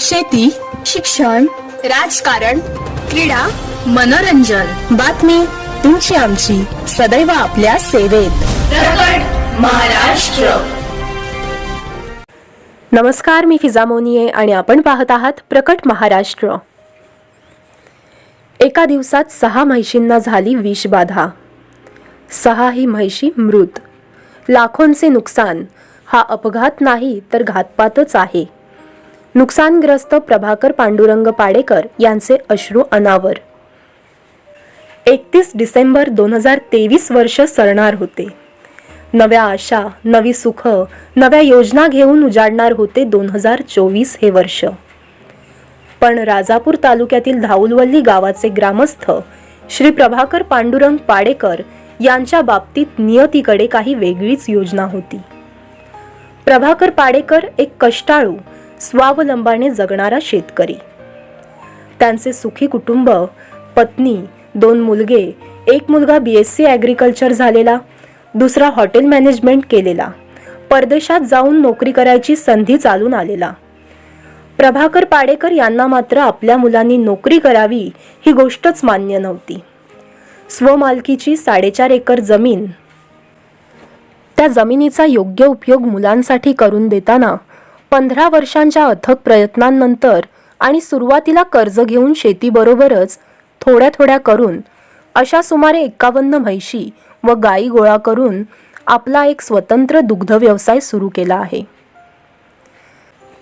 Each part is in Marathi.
शेती शिक्षण राजकारण क्रीडा मनोरंजन. बातमी तुमची आमची. सदैव आपल्या सेवेत. प्रकट महाराष्ट्र. नमस्कार मी फिजा मोनिये आणि आपण पाहत आहात प्रकट महाराष्ट्र. एका दिवसात सहा म्हैशींना झाली विषबाधा सहाही म्हैशी मृत. लाखोंचे नुकसान. हा अपघात नाही तर घातपातच आहे. नुकसानग्रस्त प्रभाकर पांडुरंग पाडेकर यांचे अश्रू अनावर. एकतीस डिसेंबर दोन हजार तेवीस वर्ष सरणार होते. नव्या आशा नवी सुख नव्या योजना घेऊन उजाडणार होते दोन हजार चोवीस हे वर्ष. पण राजापूर तालुक्यातील धाऊलवल्ली गावाचे ग्रामस्थ श्री प्रभाकर पांडुरंग पाडेकर यांच्या बाबतीत नियतीकडे काही वेगळीच योजना होती. प्रभाकर पाडेकर एक कष्टाळू स्वावलंबाने जगणारा शेतकरी. त्यांचे सुखी कुटुंब पत्नी दोन मुलगे एक मुलगा बी एस सी ॲग्रिकल्चर झालेला दुसरा हॉटेल मॅनेजमेंट केलेला परदेशात जाऊन नोकरी करायची संधी चालून आलेला. प्रभाकर पाडेकर यांना मात्र आपल्या मुलांनी नोकरी करावी ही गोष्टच मान्य नव्हती. स्वमालकीची साडेचार एकर जमीन. त्या जमिनीचा योग्य उपयोग मुलांसाठी करून देताना पंधरा वर्षांच्या अथक प्रयत्नांनंतर आणि सुरुवातीला कर्ज घेऊन शेतीबरोबरच थोड्या थोड्या करून अशा सुमारे एकावन्न म्हैशी व गायी गोळा करून आपला एक स्वतंत्र दुग्ध व्यवसाय सुरू केला आहे.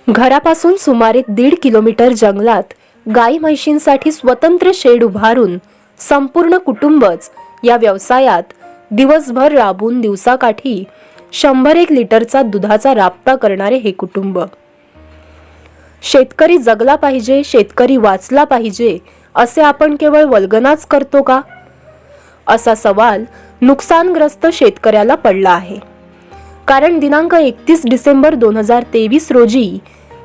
घरापासून सुमारे दीड किलोमीटर जंगलात गाई म्हैशींसाठी स्वतंत्र शेड उभारून संपूर्ण कुटुंबच या व्यवसायात दिवसभर राबून दिवसाकाठी शंभर एक लिटरचा दुधाचा राबता करणारे हे कुटुंब. शेतकरी जगला पाहिजे शेतकरी वाचला पाहिजे असे आपण केवळ वल्गनाच करतो का? असा सवाल नुकसानग्रस्त शेतकऱ्याला पडला आहे. कारण दिनांक एकतीस डिसेंबर दोन हजार तेवीस रोजी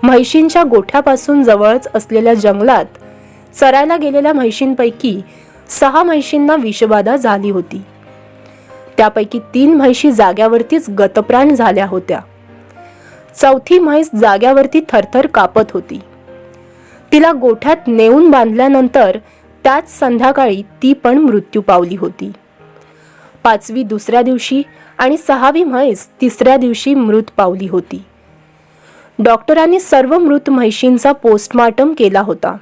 म्हैशींच्या गोठ्यापासून जवळच असलेल्या जंगलात चरायला गेलेल्या म्हैशींपैकी सहा म्हैशींना विषबाधा झाली होती. त्यापैकी तीन म्हैशी जाग्यावरतीच गतप्राण झाल्या होत्या. चौथी म्हैस जाग्यावरती थरथर कापत होती. तिला गोठ्यात नेऊन बांधल्यानंतर त्याच संध्याकाळी ती पण मृत्यू पावली होती. पाचवी दुसऱ्या दिवशी आणि सहावी म्हैस तिसऱ्या दिवशी मृत पावली होती. डॉक्टरांनी सर्व मृत म्हैशींचा पोस्टमार्टम केला होता.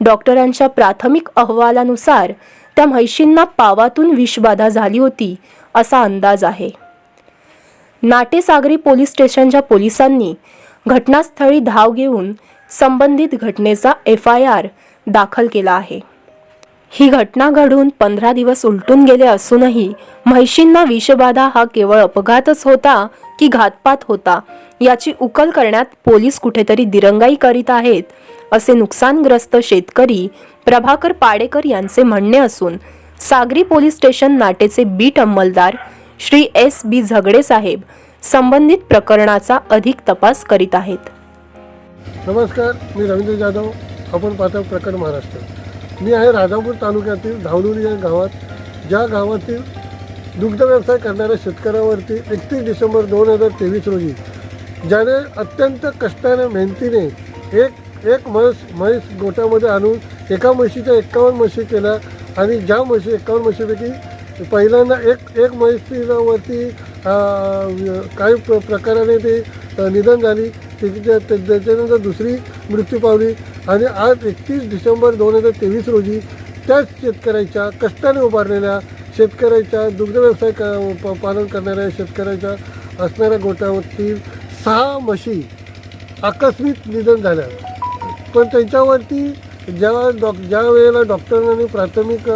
डॉक्टरांच्या प्राथमिक अहवालानुसार त्या म्हैशींना पावातून विषबाधा झाली होती असा अंदाज आहे. नाटेसागरी पोलीस स्टेशनच्या पोलिसांनी घटनास्थळी धाव घेऊन संबंधित घटनेचा एफ आय आर दाखल केला आहे. ही घटना घडून पंधरा दिवस उलटून गेले असूनही म्हैशींना विषबाधा हा केवळ अपघातच होता की घातपात होता. याची उकल करण्यात पोलीस कुठेतरी दिरंगाई करीत आहेत असे नुकसानग्रस्त शेतकरी प्रभाकर पाडेकर यांचे म्हणणे असून सागरी पोलीस स्टेशन नाटेचे बीट अंमलदार श्री एस बी झगडे साहेब संबंधित प्रकरणाचा अधिक तपास करीत आहेत. नमस्कार मी रवींद्र जाधव आपण पाहतो प्रकरण महाराष्ट्र. मी आहे राजापूर तालुक्यातील धावलुरी या गावात. ज्या गावातील दुग्ध व्यवसाय करणाऱ्या शेतकऱ्यावरती एकतीस डिसेंबर दोन हजार तेवीस रोजी ज्याने अत्यंत कष्टाने मेहनतीने एक एक म्हैस म्हैस गोट्यामध्ये आणून एका म्हशीच्या एक्कावन्न म्हशी केल्या आणि ज्या म्हशी एक्कावन्न म्हशीपैकी पहिल्यांदा एक एक म्हैसीवरती काही प्र प्रकाराने ते निधन झाली. त्या- त्याच्यानंतर दुसरी मृत्यू पावली. आणि आज एकतीस डिसेंबर दोन हजार तेवीस रोजी त्याच शेतकऱ्याच्या कष्टाने उभारलेल्या शेतकऱ्याच्या दुग्ध व्यवसाय क पालन करणाऱ्या शेतकऱ्याच्या असणाऱ्या गोट्यावरती सहा म्हशी आकस्मिक निधन झाल्या पण त्यांच्यावरती ज्या डॉ ज्या वेळेला डॉक्टरांनी प्राथमिक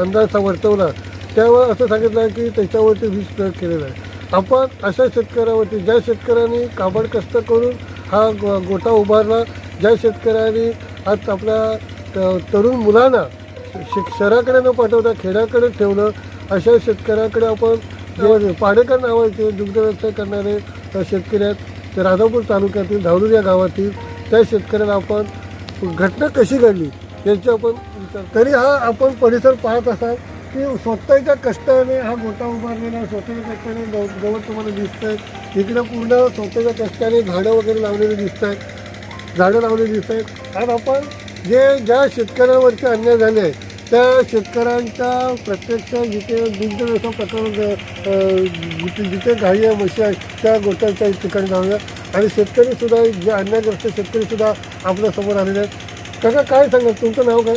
अंदाज वर्तवला त्यावेळेस असं सांगितलं की त्याच्यावरती वीज प्रयोग केलेला आहे. आपण अशा शेतकऱ्यावरती ज्या शेतकऱ्यांनी काबड कष्ट करून हा गो गोटा उभारला ज्या शेतकऱ्यांनी आज आपल्या तरुण मुलांना शिक शहराकडे न पाठवता खेड्याकडे ठेवलं अशा शेतकऱ्याकडे आपण जे पाडेकर नावाचे दुग्ध व्यवसाय करणारे शेतकरी आहेत ते राधापूर तालुक्यातील धावलूर या गावातील त्या शेतकऱ्याला आपण घटना कशी घडली याची आपण विचार तरी हा आपण परिसर पाहत असाल की स्वतःच्या कष्टाने हा गोटा उभारलेला स्वतःच्या कष्टाने गवत तुम्हाला दिसत आहे इकडं पूर्ण स्वतःच्या कष्टाने झाडं वगैरे लावलेली दिसत आहेत झाडं लावलेली दिसत आहेत. आणि आपण जे ज्या शेतकऱ्यांवरती अन्याय झाले आहे त्या शेतकऱ्यांच्या प्रत्यक्ष जिथे दुग्ध व्यवसाय प्रकरण अं, जिथे गाई आहे म्हशी आहे त्या गोष्टीच्या ठिकाणी जाऊया. आणि शेतकरीसुद्धा जे अन्यायग्रस्त शेतकरीसुद्धा आपल्यासमोर आलेले आहेत. काका काय सांगा तुमचं नाव काय?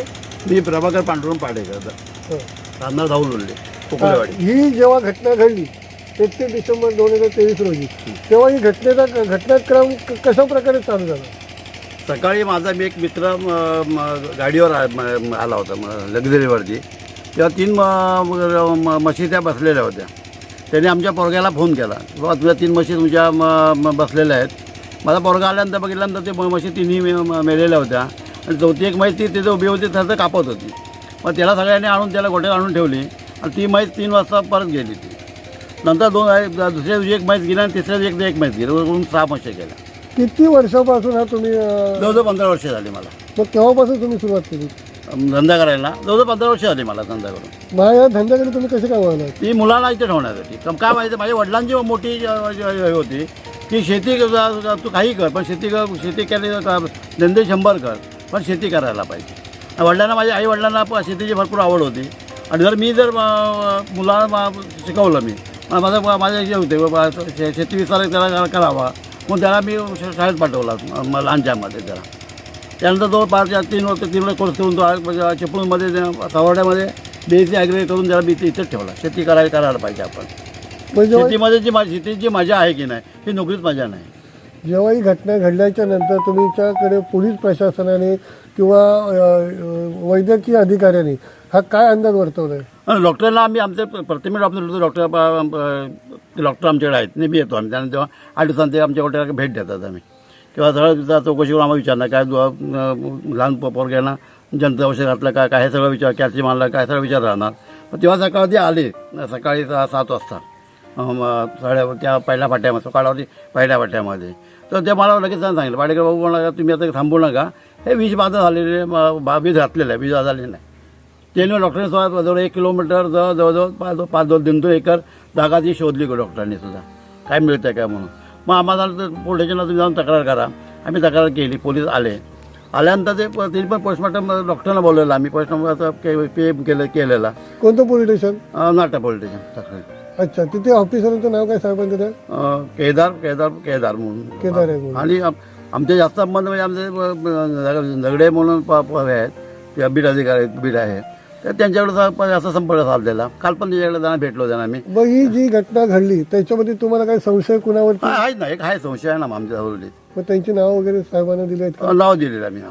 मी प्रभाकर पांडुरंग पाडेकर हं. रामनाथ धावून बोलले ही जेव्हा घटना घडली एकतीस डिसेंबर दोन हजार तेवीस रोजी तेव्हा ही घटनेचा घटनाक्रम कशा प्रकारे चालू झाला? सकाळी माझा मी एक मित्र म, म, गाडीवर आ- म- आला होता म- लक्झरीवरती तेव्हा तीन म- म- म्हशी त्या बसलेल्या होत्या. त्याने आमच्या पोरग्याला फोन केला. बाबा तुझ्या तीन म्हशी तुमच्या म- म- बसलेल्या आहेत. माझा पोरगा आल्यानंतर बघितल्यानंतर ते म- म्हशी तिन्ही मे- म- मेलेल्या होत्या. आणि चौथी एक म्हैस ती तिथे उभी होती तर कापत होती. मग त्याला सगळ्यांनी आणून त्याला गोट्यात आणून ठेवली. आणि ती म्हैस तीन वाजता परत गेली ती. नंतर दोन दुसऱ्या दिवशी एक म्हैस गेली आणि तिसऱ्या दिवशी एक एक म्हैस गेली. म्हणून सहा म्हशी गेल्या किती वर्षापासून हा तुम्ही अं, जवळजवळ पंधरा वर्ष झाली मला. मग तेव्हापासून तुम्ही सुरुवात केली? अम, धंदा करायला. जवळजवळ पंधरा वर्ष झाली मला धंदा करून. मग या धंद्याकडे तुम्ही कसे काय वळलात ती मुलांना इथे ठेवण्यासाठी कम काय माहिती माझ्या वडिलांची मोठी अ, ज- हे होती. की शेती क- तू काही कर पण शेती कर शेती केली धंदे शंभर कर पण शेती करायला पाहिजे. वडिलांना माझ्या आई वडिलांना शेतीची भरपूर आवड होती. आणि जर मी जर अ, मुलांना म- शिकवलं मी माझं माझे जे होते बाबा शे- शेती विस्तार त्याला करा- करावा. मग त्याला मी शाळेत पाठवला म- म- लहानच्यामध्ये त्याला. त्यानंतर तो पाच या तीन वर्ष तीन वर्ष कोर्स करून तो म्हणजे चिपळूणमध्ये त्या सवाड्यामध्ये बी एस सी ॲग्री करून त्याला बी इथेच ठेवला. शेती करायला करायला पाहिजे आपण. पण जेव्हा शेतीमध्ये जी माझी शेतीची जी मजा आहे की नाही ही नोकरीत मजा नाही. जेव्हा ही घटना घडल्याच्या नंतर तुमच्याकडे पोलीस प्रशासनाने किंवा अं, अं, वैद्यकीय अधिकाऱ्यांनी हा काय अंदाज वर्तवलाय? डॉक्टरला आम्ही आमचे प्रतिमेट आपण डॉक्टर डॉक्टर आमच्याकडे आहेत. नेहमी येतो आम्ही. त्यांना तेव्हा आठ दिवसांत ते आमच्याकडे भेट देतात आम्ही. किंवा सगळं तिथं चौकशी करून आम्हाला विचारणार काय लहान प- पोरग्यांना जनता औषध घातलं काय काय हे सगळं विचार कॅल्शियम आणलं काय सगळं विचार राहणार. मग तेव्हा सकाळी ते आले. सकाळी सात वाजता. मग साड्या त्या पहिल्या फाट्यामध्ये सकाळवरती पहिल्या फाट्यामध्ये. तर ते मला लगेच सांगितलं पाडेकर बाबू म्हणा तुम्ही आता थांबू नका. हे वीज बाधा झालेले बा- वीज घातलेलं आहे वीज झालेली नाही. त्याने डॉक्टरने सुद्धा जवळ एक किलोमीटर जवळ जवळजवळ पाच पाच दोन तीन दोन एकर जागा ती शोधली गो डॉक्टरांनी सुद्धा. काय मिळतं काय म्हणून? मग आम्हाला तर पोलीस स्टेशनला तुम्ही जाऊन तक्रार करा. आम्ही तक्रार केली पोलीस आले. आल्यानंतर ते त्यांनी पण पोस्टमॉर्टम डॉक्टरला बोलवलं. आम्ही पोस्टमॉर्टम पे केलं केलेला. कोणतं पोलीस स्टेशन नाटा पोलीस स्टेशन तक्रार. अच्छा तिथे ऑफिसरांचं नाव काय साहेबांचं त्या केदार केदार केदार म्हणून. केदार आहे. आणि आम- आमचे जास्त संबंध म्हणजे आमचे झगडे म्हणून आहेत. बीड अधिकारी बीड आहे. तर त्यांच्याकडे सा- प- जास्त संपर्क साधलेला काल पण त्याच्याकडे जाणं भेटलो त्यांना आम्ही. मग ही जी घटना घडली त्याच्यामध्ये तुम्हाला काही संशय कुणावरती? हा, आहे ना एक आहे संशय आहे ना आमच्या जवळ मग त्यांची नाव वगैरे साहेबांना दिली आहेत का? नाव दिलेलं आम्ही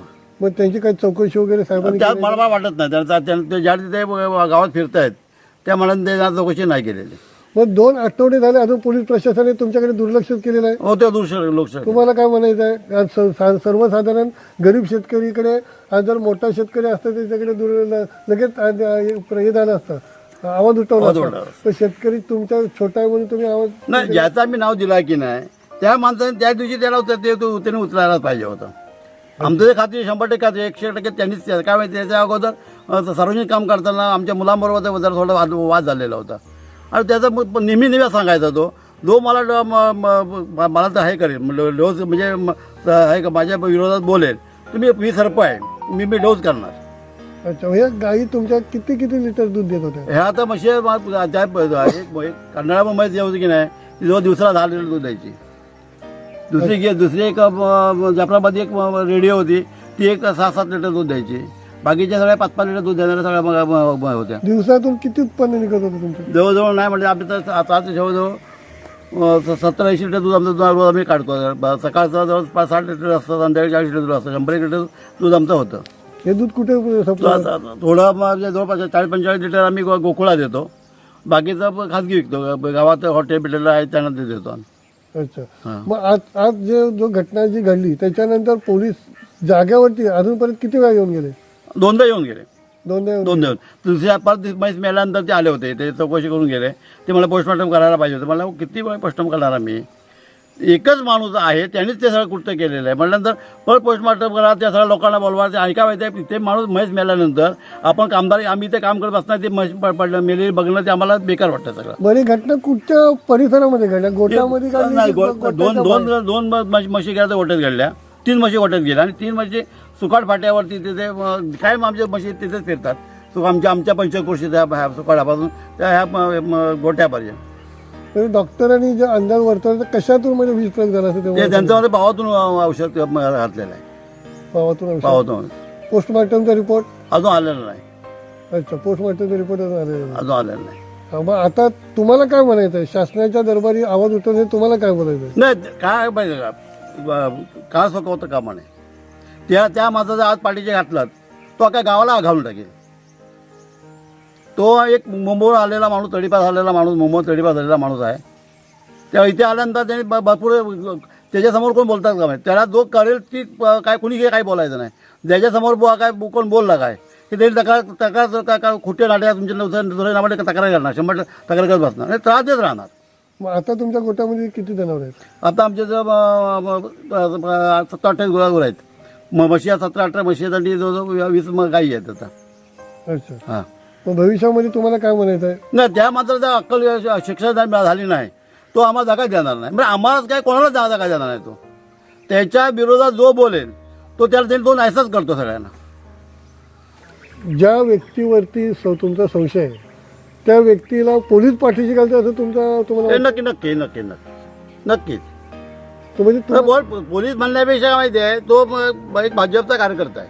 मग त्यांची काही चौकशी वगैरे साहेबांनी केली? मला मला वाटत नाही. त्यांचा त्यां- ते ज्या तिथे गावात फिरतायत त्या मनाने ते जरा चौकशी नाही केलेली. मग दोन आठवडे झाले अजून पोलीस प्रशासनाने तुमच्याकडे दुर्लक्ष केलेलं आहे. हो ते दुसरं लोकशाही तुम्हाला काय म्हणायचं आहे? आज स- सा- सर्वसाधारण गरीब शेतकरीकडे आज जर मोठा शेतकरी असता त्याच्याकडे दुर- ल- लगेच आज, हे झालं असतं. आवाज उठवला आवाज असता. उठवला पण शेतकरी तुमच्या छोटा आहे म्हणून तुम्ही आवाज नाही ज्याचा मी नाव दिला की नाही त्या माणसाने त्या दिवशी त्याला होतं ते तो त्याने उचलायलाच पाहिजे होतं. आमचं जे खाते शंभर टक्के खाते एकशे टक्के त्यांनीच केलं. काय माहिती त्याच्या अगोदर अ, सार्वजनिक काम करताना आमच्या मुलांबरोबर ते जरा थोडा वाद वाद झालेला होता. आणि त्याचा मग नेहमी नेहमी सांगायचा तो. जो मला मला तर हे करेल. डोस म्हणजे हे का माझ्या विरोधात बोलेल. तुम्ही मी सरप आहे. मी मी डोस करणार. अच्छा हे गाई तुमच्या किती किती लिटर दूध देत होत्या? ह्या आता म्हशी कन्नडा मुंबईत जे होती की नाही जो दिवसाला दहा लिटर दूध द्यायची. दुसरी दुसरी एक जाफराबादी एक रेडिओ होती ती एक सहा सात लिटर दूध द्यायची. बाकीच्या सगळ्या पाच पाच लिटर दूध देणाऱ्या सगळ्या मग- मग- मग होत्या. दिवसातून किती उत्पन्न निघत होतं तुमचं? जवळजवळ नाही म्हणजे आम्ही तर आता जवळजवळ अ, स- सत्तर ऐंशी लिटर दूध आमचं रोज आम्ही काढतो. ब- सकाळचं जवळ पाच साठ लिटर असतं संध्याकाळी चाळीस लिटर दूध असतं. शंभर एक लिटर दूध आमचं होतं. हे दूध कुठे तो सप्लाय? आता- आता थोडं म्हणजे जवळपास चाळीस पंचेचाळीस लिटर आम्ही गो- गोकुळा देतो. बाकीचं प- खाजगी विकतो. ग- गावात हॉटेल बिटेल आहे त्यांना ते देतो आम्ही. अच्छा. हां. मग आज आज जे जो घटना जी घडली त्याच्यानंतर पोलीस जाग्यावरती अजूनपर्यंत किती वेळा येऊन गेले? दोनदा येऊन गेले. दोनदा येऊन दोन दिवस दुसऱ्या परत दिवस म्हैस मेल्यानंतर ते आले होते. ते चौकशी करून गेले. ते मला पोस्टमॉर्टम करायला पाहिजे होतं. मला किती वेळ पोस्टमॉर्टम करणार आम्ही एकच माणूस आहे त्यांनीच ते सगळं कृत्य केलेलं आहे. म्हटल्यानंतर परत पोस्टमॉर्टम करा त्या सगळ्या लोकांना बोलवा. ते ऐका माहिती ते माणूस म्हैस मेल्यानंतर आपण कामदार आम्ही ते काम करत असताना ते म्हैस पडलं मेलेली बघणं ते आम्हाला बेकार वाटतं सगळं. बरी घटना कुठच्या परिसरामध्ये घडल्या? गोट्यामध्ये नाही, गो- दोन दोन? दोन म- म्हशी- म्हशी गेल्या तर गोट्यात घडल्या तीन म्हशी गोट्यात गेल्या आणि तीन म्हशी सुकाट फाट्यावरती तिथे कायम आमच्या म्हशी तिथेच फिरतात. सु आमच्या आमच्या पंचकृषी त्या ह्या सुकाटापासून त्या ह्या गोट्यापर्यंत तर डॉक्टरांनी जे अंदाज वर्तवला तर कशातून म्हणजे वीज प्रयोग झाला असं ते त्यांच्यामध्ये भावातून औषध घातलेलं आहे. पावातून औषध. भावातून पोस्टमार्टमचा रिपोर्ट अजून आलेलं नाही. अच्छा पोस्टमार्टमचा रिपोर्ट अजून आलेला नाही. अजून आलेलं नाही. हा, मग आता तुम्हाला काय म्हणायचं आहे शासनाच्या दरबारी आवाज उठवणे तुम्हाला काय बोलायचं आहे? नाही ते काय पाहिजे का? ब- का सोकवतं कामा नाही त्या त्या माणसाचा आज पाठीचे घातलात तो काय गावाला घालून टाकेल. तो एक मुंबईवर आलेला माणूस तडीपास आलेला माणूस मुंबई तडीपास आलेला माणूस आहे. तेव्हा इथे आल्यानंतर त्यांनी ब- भरपूर त्याच्यासमोर कोण बोलतात का माहिती? त्याला जो करेल ती काय कुणी काही बोलायचं नाही. ज्याच्यासमोर बुवा काय कोण बोलला काय? की त्यांनी तक्रार तक्रार काय खोटे नाट्या तुमच्या दुसऱ्या नावाने तक्रार करणार शंभर तक्रार करत बसणार. आणि त्रास देत राहणार. मग आता तुमच्या गोट्यामध्ये किती जनावर आहेत? आता आमचे जर सत्तर अठ्ठावीस गुरा गुरं आहेत. मग म्हशी सतरा अठरा म्हशी आहेत आणि जवळजवळ वीस मग गाई आहेत आता. अच्छा. हां. मग भविष्यामध्ये तुम्हाला काय म्हणायचं आहे? नाही त्या मात्र त्या अक्कल शिक्षण झाली नाही. तो आम्हाला जागा देणार नाही. म्हणजे आम्हालाच काय कोणालाच जा- जागा देणार नाही तो? त्याच्या विरोधात जो बोलेल तो त्याला त्यांनी तो नाहीसाच करतो सगळ्यांना. ज्या व्यक्तीवरती स- तुमचा संशय आहे त्या व्यक्तीला पोलीस पाठीशी घालते असं तुमचा तुम्हाला नक्की नक्की नक्की नक्की. नक्कीच. तो म्हणजे बोल पोलीस म्हणण्यापेक्षा माहिती आहे तो म- एक भाजपचा कार्यकर्ता आहे.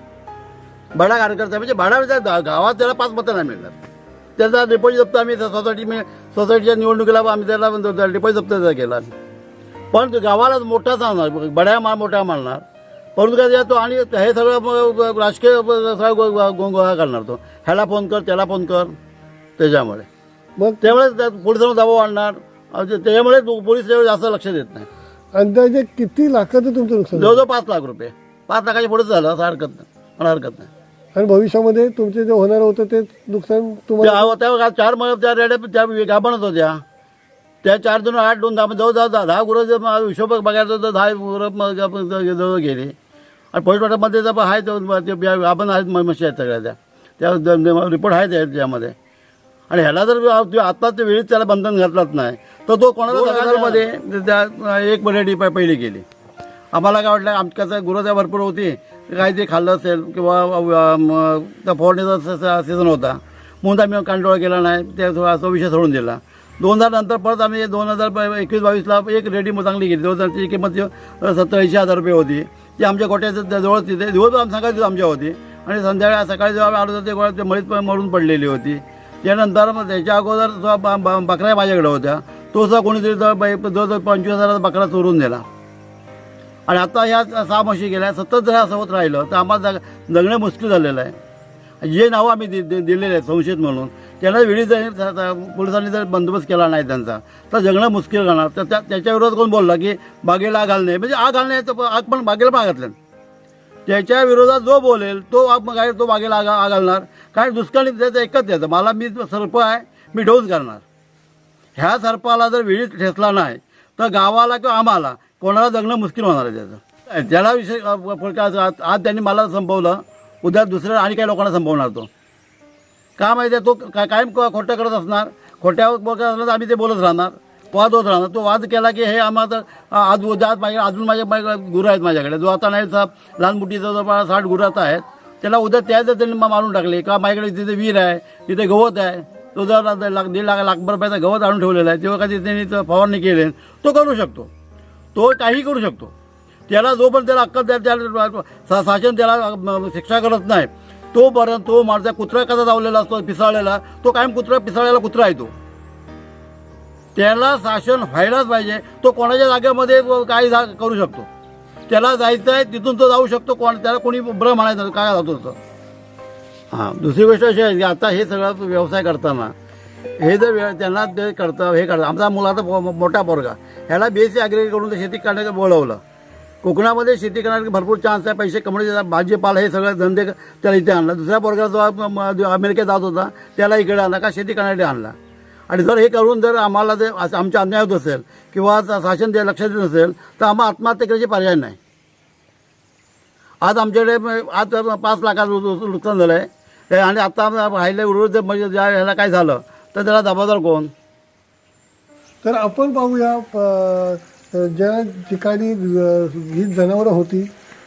बडा कार्यकर्ता आहे. म्हणजे भाडा गावात त्याला पाच मतं नाही मिळणार. त्याचा डिपॉझिट जप्त आम्ही सोसायटी मी सोसायटीच्या निवडणुकीला आम्ही त्याला डिपॉझिट जप्त त्याचा केला. पण तो गावाला मोठा सांगणार बड्या माल मोठा मानणार. परंतु काय तो आणि हे सगळं राजकीय सगळं गो- गो- गोंधळ करणार तो. ह्याला फोन कर त्याला फोन कर त्याच्यामुळे. मग त्यामुळे त्या पोलिसांवर दबाव आणणार त्याच्यामुळे पोलीस त्यावेळी जास्त लक्ष देत नाही. अंदाजे किती लाखाचं तुमचं नुकसान झालं? जवळजवळ पाच लाख रुपये. पाच लाखाच्या पुढेच झालं असं हरकत नाही. मला हरकत नाही. आणि भविष्यामध्ये तुमचे जे होणार होतं ते नुकसान तुम्हाला त्या त्या चार मग त्या रेड्या त्या गाभणच होत्या. त्या चार दोन आठ दोन दहा जवळ दहा दहा गुरं जर मग हिशोब बघायचं तर दहा गुरं मग आपण जवळ गेले. आणि पोलीस वाटामध्ये जर आहे तो- ते आपण आहेत म- म्हशी आहेत सगळ्या त्या. त्या रिपोर्ट आहे त्या- त्यामध्ये. आणि ह्याला जर आता ते वेळीच त्याला बंधन घातलंच नाही तर तो कोणाला त्या एक रेडी पहिली केली. आम्हाला काय वाटलं आमच्याचं गुरं त्या भरपूर होती. काय ते खाल्लं असेल किंवा त्या फवारणीचा सीझन होता. म्हणून आम्ही कांडोळा केला नाही त्या तो विषय सोडून दिला. दोन हजार नंतर परत आम्ही दोन हजार एकवीस बावीसला एक रेडी मग चांगली घेतली दोन हजारची किंमत सत्तर ऐंशी हजार रुपये होती. ती आमच्या गोट्याच्या जवळ तिथे. दिवस आम्ही सकाळी आमच्या होती. आणि संध्याकाळी सकाळी जेव्हा आलो तर ते मळीत मरून पडलेली होती. त्यानंतर मग त्याच्या अगोदर जो बा बा बकऱ्या माझ्याकडे होत्या तो सुद्धा कोणीतरी जवळ ब- जवळजवळ पंचवीस हजाराचा बकरा चोरून दिला आणि आता ह्या सहा म्हशी गेल्या सतत जर असं होत राहिलं तर आम्हाला जग जगणं मुश्किल झालेलं आहे. जे नावं आम्ही दि दि- दिलेले आहेत संशयित म्हणून त्यांना वेळी जर स- स- पोलिसांनी जर बंदोबस्त केला नाही त्यांचा तर जगणं मुश्किल राहणार तर त्या त्याच्याविरोधात कोण बोलला की बागेला आग घालणे म्हणजे आग घालणे तर आग पण बागेला पण आग त्याच्या विरोधात जो बोलेल तो मग काय तो बागेला लागा घालणार काय दुष्काळी त्याचं एकच याचं मला मी सर्प आहे मी डोस करणार ह्या सर्पाला जर वेळीच ठेचला नाही तर गावाला किंवा आम्हाला कोणाला जगणं मुश्किल होणार आहे त्याचं. त्याला विषय आज आज त्यांनी मला संपवलं उद्या दुसऱ्या आणि काही लोकांना संपवणार तो. का माहिती आहे तो काय कायम क- खोटं करत असणार. खोट्या बोलत असणार तर आम्ही ते बोलत राहणार. वाद होत राहणार. तो वाद केला की हे आम्हाला आज उद्या आज माझ्या अजून माझ्या माझ्या गुरं आहेत माझ्याकडे. जो आता नाही साहेब लहान मुठीचा जवळपास साठ गुरं आता आहेत त्याला उद्या त्याच जर त्यांनी मारून टाकले. का माझ्याकडे तिथे विहीर आहे तिथे गवत आहे. तो जर लाख दीड लाख लाखभर रुपयाचा गवत आणून ठेवलेला आहे तेव्हा कधी त्यांनी फवारणी केली तो करू शकतो. तो काही करू शकतो. त्याला जोपर्यंत त्याला अक्कल त्या त्याला शासन त्याला शिक्षा करत नाही तोपर्यंत तो माणसा कुत्रा कसा जावलेला असतो पिसाळलेला तो कायम कुत्रा पिसाळलेला कुत्रा आहे तो. त्याला शासन व्हायलाच पाहिजे. तो कोणाच्या जागेमध्ये काय जा करू शकतो. त्याला जायचं आहे तिथून तो जाऊ शकतो कोण त्याला कोणी बरं म्हणायचं काय जातो तर हां दुसरी गोष्ट अशी आहे की आता हे सगळं व्यवसाय करताना हे जर वेळ त्यांना ते करतं हे करतं आमचा मुलाचा मोठा पोरगा ह्याला बी एस सी ॲग्री करून ते शेती करण्याचं बोलवलं. कोकणामध्ये शेती करण्याचे भरपूर चान्स आहे पैसे कमवण्याचे भाजीपाला हे सगळे धंदे त्याला इथे आणला. दुसऱ्या पोरगा जो अमेरिकेत जात होता त्याला इकडे आणला का शेती करण्यासाठी आणला. आणि जर हे करून जर आम्हाला जर आमच्या अन्याय होत असेल किंवा शासन ते लक्ष देत नसेल तर आम्हाला आत्महत्या करायचे पर्याय नाही. आज आमच्याकडे आज पाच लाखाचं नुकसान झालं आहे आणि आता राहिले उर्वरित जर म्हणजे ज्या ह्याला काय झालं तर त्याला जबाबदार कोण? तर आपण पाहूया प- ज्या ठिकाणी ही जनावरं होती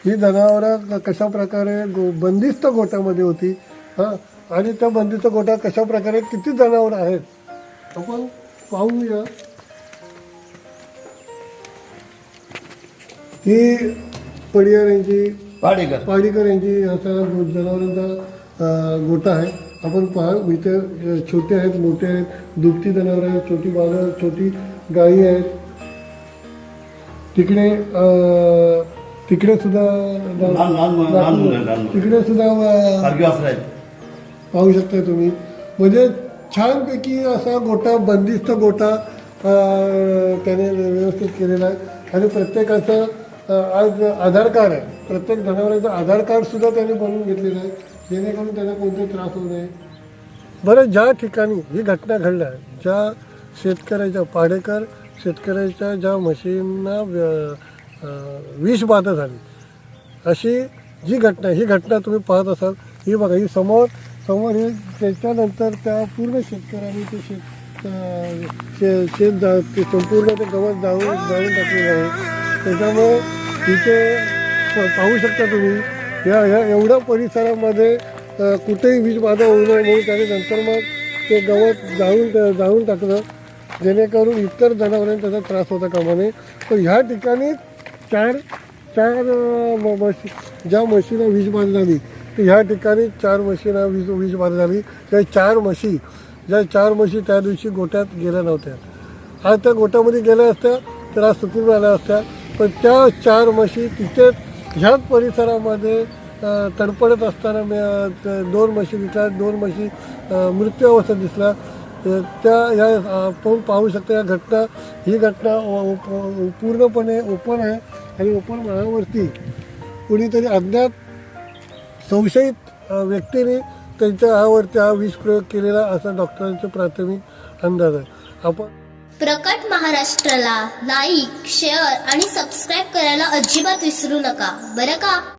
ही जनावरं कशा प्रकारे गो बंदिस्त गोट्यामध्ये होती हां? आणि त्या बंदिस्त गोट्या कशा प्रकारे किती जनावरं आहेत? आपण पाहूया ही पडियार यांची पाडेकर पाडीकर यांची असा जनावरांचा गोठा आहे आपण पहा इथे छोटे आहेत मोठे आहेत दुभती जनावर आहेत छोटी बाळं छोटी गायी आहेत तिकडे तिकडे सुद्धा. तिकडे सुद्धा पाहू शकता तुम्ही म्हणजे छानपैकी असा गोटा बंदिस्त गोटा त्याने व्यवस्थित केलेला आहे. आणि प्रत्येकाचं आज आधार कार्ड आहे. प्रत्येक जनावरांचं आधार कार्डसुद्धा त्याने बनवून घेतलेलं आहे. जेणेकरून त्यांना कोणते त्रास होऊ नये. बरं ज्या ठिकाणी ही घटना घडल्या ज्या शेतकऱ्याच्या पाडेकर शेतकऱ्याच्या ज्या म्हशींना व्य- बाधा झाली अशी जी घटना ही घटना तुम्ही पाहत असाल ही बघा ही समोर समोर हे त्याच्यानंतर त्या पूर्ण शेतकऱ्यांनी ते शेत शे शेत जा ते संपूर्ण ते गवत जाळून जाळून टाकलेलं आहे. त्याच्यामुळे तिथे प- पाहू शकता तुम्ही या ह्या एवढ्या परिसरामध्ये कुठेही वीज बाधा होऊ नये म्हणून त्याने नंतर मग ते गवत जाळून जाळून टाकलं. जेणेकरून इतर जनावरांना त्याचा त्रास होता कामाने. तर ह्या ठिकाणी चार चार म- म्हशी ज्या म्हशीला वीज बाधा झाली ह्या ठिकाणी चार म्हशींना वीज वीज बाधा झाली. त्या चार म्हशी ज्या चार म्हशी त्या दिवशी गोट्यात गेल्या नव्हत्या. आज त्या गोट्यामध्ये गेल्या असत्या तर आज सुखरून आल्या असत्या. पण त्या चार म्हशी तिथेच ह्याच परिसरामध्ये तडपडत असताना मी दोन म्हशी दिसल्या दोन म्हशी मृत्यू अवस्थेत दिसल्या. त्या या आपण पाहू शकता या घटना ही घटना पूर्णपणे ओपन आहे आणि ओपन माळावरती कुणीतरी अज्ञात संशयित व्यक्तीने त्यांच्या हावरती हा विष प्रयोग केलेला असा डॉक्टरांचा प्राथमिक अंदाज आहे. आपण प्रकट महाराष्ट्राला लाईक शेअर आणि सबस्क्राईब करायला अजिबात विसरू नका. बरं का?